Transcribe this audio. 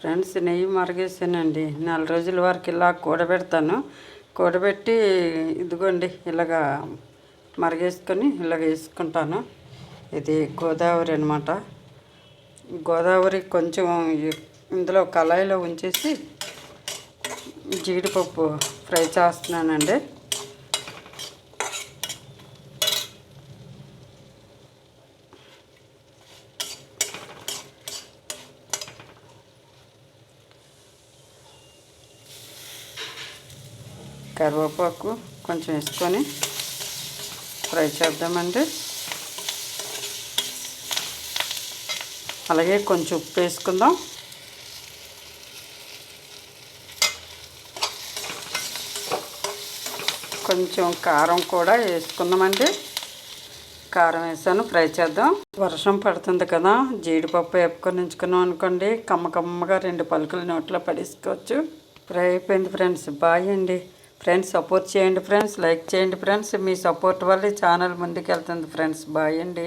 Friends నెయ్యి మరిగేసానండి. నెల రోజుల వరకు ఇలా కూడబెడతాను. కూడబెట్టి ఇదిగోండి ఇలాగా మరిగేసుకొని ఇలాగ వేసుకుంటాను. ఇది గోదావరి అనమాట గోదావరి కొంచెం ఇందులో కళాయిలో ఉంచేసి జీడిపప్పు ఫ్రై చేస్తున్నానండి. కరివేపాకు కొంచెం వేసుకొని ఫ్రై చేద్దామండి. అలాగే కొంచెం ఉప్పు వేసుకుందాం. కొంచెం కారం కూడా వేసుకుందామండి. కారం వేసాను ఫ్రై చేద్దాం. వర్షం పడుతుంది కదా జీడిపప్పు వేపుకొని ఉంచుకున్నాం అనుకోండి కమ్మ కమ్మగా రెండు పలుకులు నోట్లో పడేసుకోవచ్చు. ఫ్రై అయిపోయింది ఫ్రెండ్స్ బాయ్ అండి. ఫ్రెండ్స్ సపోర్ట్ చేయండి ఫ్రెండ్స్ లైక్ చేయండి ఫ్రెండ్స్. మీ సపోర్ట్ వల్ల ఛానల్ ముందుకు వెళ్తుంది ఫ్రెండ్స్. బాయ్ అండి.